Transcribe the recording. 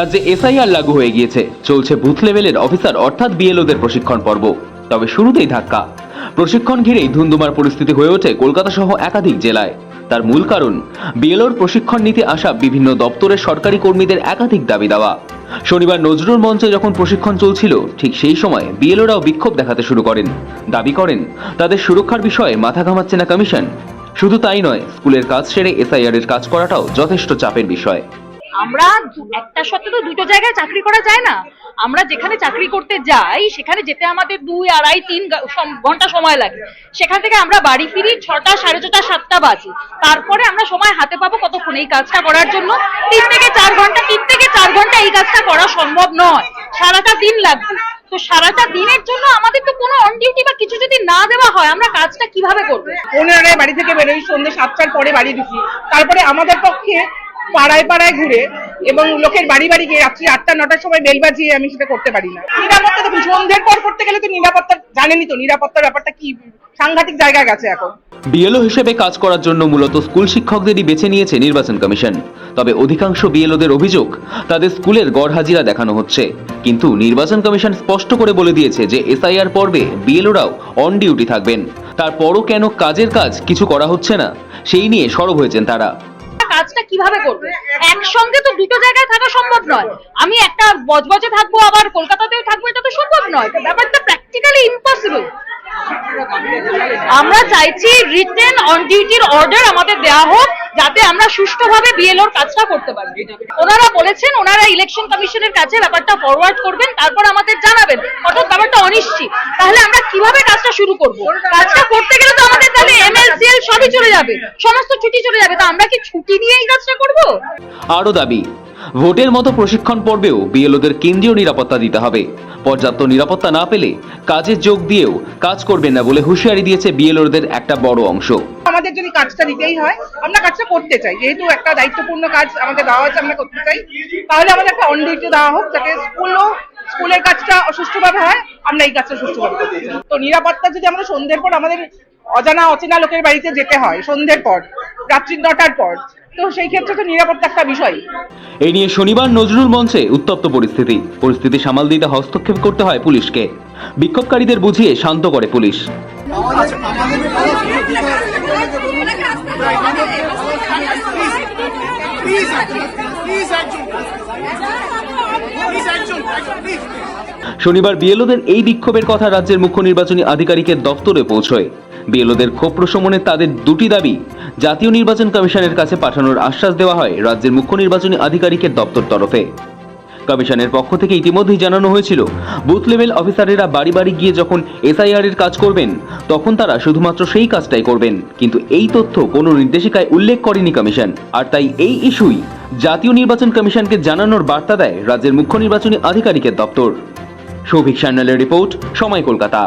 রাজ্যে এসআইআর লাগু হয়ে গিয়েছে। চলছে বুথ লেভেলের অফিসার অর্থাৎ বিএলওদের প্রশিক্ষণ পর্ব। তবে শুরুতেই ধাক্কা। প্রশিক্ষণ ঘিরেই ধুন্ধুমার পরিস্থিতি হয়ে ওঠে কলকাতা সহ একাধিক জেলায়। তার মূল কারণ, বিএলওর প্রশিক্ষণ নিতে আসা বিভিন্ন দপ্তরের সরকারি কর্মীদের একাধিক দাবি দেওয়া। শনিবার নজরুল মঞ্চে যখন প্রশিক্ষণ চলছিল, ঠিক সেই সময় বিএলওরাও বিক্ষোভ দেখাতে শুরু করেন। দাবি করেন, তাদের সুরক্ষার বিষয়ে মাথা ঘামাচ্ছে না কমিশন। শুধু তাই নয়, স্কুলের কাজ সেরে এসআইআর এর কাজ করাটাও যথেষ্ট চাপের বিষয়। আমরা একটা সত্ত্বে তো দুটো জায়গায় চাকরি করা যায় না। আমরা যেখানে চাকরি করতে যাই, সেখানে যেতে আমাদের দুই, আড়াই, তিন ঘণ্টা সময় লাগে। সেখান থেকে আমরা বাড়ি ফিরি ছটা, সাড়ে ছটা, সাতটা বাজে। তারপরে আমরা সময় হাতে পাবো কতক্ষণ এই কাজটা করার জন্য। তিন থেকে চার ঘণ্টা, তিন থেকে চার ঘণ্টা এই কাজটা করা সম্ভব নয়। সারাটা দিন লাগবে। তো সারাটা দিনের জন্য আমাদের তো কোনো অন ডিউটি বা কিছু যদি না দেওয়া হয়, আমরা কাজটা কীভাবে করব? পনেরোটায় বাড়ি থেকে বেরোই, সন্ধ্যে সাতটার পরে বাড়ি ঢুকি। তারপরে আমাদের পক্ষে পাড়ায় পাড়ায় ঘুরে এবং লোকের বাড়ি বাড়ি গিয়ে রাত্রি আটটা, নটার সময় বেল বাজিয়ে আমি সেটা করতে পারি না। নিরাপত্তা দেখুন, সন্ধ্যের পর করতে গেলে তো নিরাপত্তা জানেনই তো নিরাপত্তার ব্যাপারটা কি, সাংঘাতিক জায়গায় গেছে এখন। বিএলও হিসেবে কাজ করার জন্য মূলত স্কুল শিক্ষকদেরই বেছে নিয়েছে নির্বাচন কমিশন। তবে অধিকাংশ বিএলওদের অভিযোগ, তাদের স্কুলের গড় হাজিরা দেখানো হচ্ছে। কিন্তু নির্বাচন কমিশন স্পষ্ট করে বলে দিয়েছে যে এসআইআর পর্বে বিএলওরাও অন ডিউটি থাকবেন। তারপরও কেন কাজের কাজ কিছু করা হচ্ছে না, সেই নিয়ে সরব হয়েছেন তারা। কীভাবে করব? একসঙ্গে তো দুটো জায়গায় থাকা সম্ভব নয়। আমি একটা বজবজে থাকব আবার কলকাতাতেও থাকব এটা তো সম্ভব নয়। ব্যাপারটা প্র্যাকটিক্যালি ইম্পসিবল আমরা চাইছি রিটেন অন ডিউটির অর্ডার আমাদের দেওয়া হোক। যাতে আমরা সুষ্ঠুভাবে বিএলওর কাজটা করতে পারি। ওনারা বলেছেন, ওনারা ইলেকশন কমিশনের কাছে ব্যাপারটা ফরওয়ার্ড করবেন, তারপর আমাদের জানাবেন। অর্থাৎ ব্যাপারটা অনিশ্চিত। তাহলে আমরা কীভাবে কাজটা শুরু করব? কাজটা করতে গেলে তো আমাদের তাহলে এমএলসিএল সবই চলে যাবে। সমস্ত ছুটি চলে যাবে। তো আমরা কি ছুটি নিয়ে এই কাজটা করব? আরও দাবি, ভোটের মতো প্রশিক্ষণ পর্বেও বিএলওদের কেন্দ্রীয় নিরাপত্তা দিতে হবে। পর্যাপ্ত নিরাপত্তা না পেলে কাজে যোগ দিয়েও কাজ করবেন না বলে হুঁশিয়ারি দিয়েছে বিএলওদের একটা বড় অংশ। আমাদের যদি কাজটা দিতেই হয়, আমরা কাজটা করতে চাই। যেহেতু একটা দায়িত্বপূর্ণ কাজ আমাদের দেওয়া হয়েছে, আমরা করতে চাই। তাহলে আমাদের একটা অন দেওয়া হোক, যাতে স্কুলও, স্কুলের কাজটা সুষ্ঠুভাবে হয়, আমরা এই কাজটা চাই। তো নিরাপত্তা যদি আমরা সন্ধ্যের পর আমাদের অজানা, অচেনা লোকের বাড়িতে যেতে হয়, সন্ধ্যের পর রাত্রি নটার পর, তো সেই ক্ষেত্রে তো নিরাপত্তা একটা বিষয়। এই নিয়ে শনিবার নজরুল মঞ্চে উত্তপ্ত পরিস্থিতি। পরিস্থিতি সামাল দিতে হস্তক্ষেপ করতে হয় পুলিশকে। বিক্ষোভকারীদের বুঝিয়ে শান্ত করে পুলিশ। শনিবার বিএলওদের এই বিক্ষোভের কথা রাজ্যের মুখ্য নির্বাচনী আধিকারিকের দপ্তরে পৌঁছয়। বিএলওদের ক্ষোভ প্রশমনে তাদের দুটি দাবি, জাতীয় নির্বাচন কমিশনের কাছে পাঠানোর আশ্বাস দেওয়া হয় রাজ্যের মুখ্য নির্বাচনী আধিকারিকের দপ্তর তরফে। কমিশনের পক্ষ থেকে ইতিমধ্যেই জানানো হয়েছিল, বুথ লেভেল অফিসারেরা বাড়ি বাড়ি গিয়ে যখন এসআইআর এর কাজ করবেন, তখন তারা শুধুমাত্র সেই কাজটাই করবেন। কিন্তু এই তথ্য কোনো নির্দেশিকায় উল্লেখ করেনি কমিশন। আর তাই এই ইস্যুই জাতীয় নির্বাচন কমিশনকে জানানোর বার্তা দেয় রাজ্যের মুখ্য নির্বাচনী আধিকারিকের দপ্তর। সৌভিক সান্যালের রিপোর্ট, সময় কলকাতা।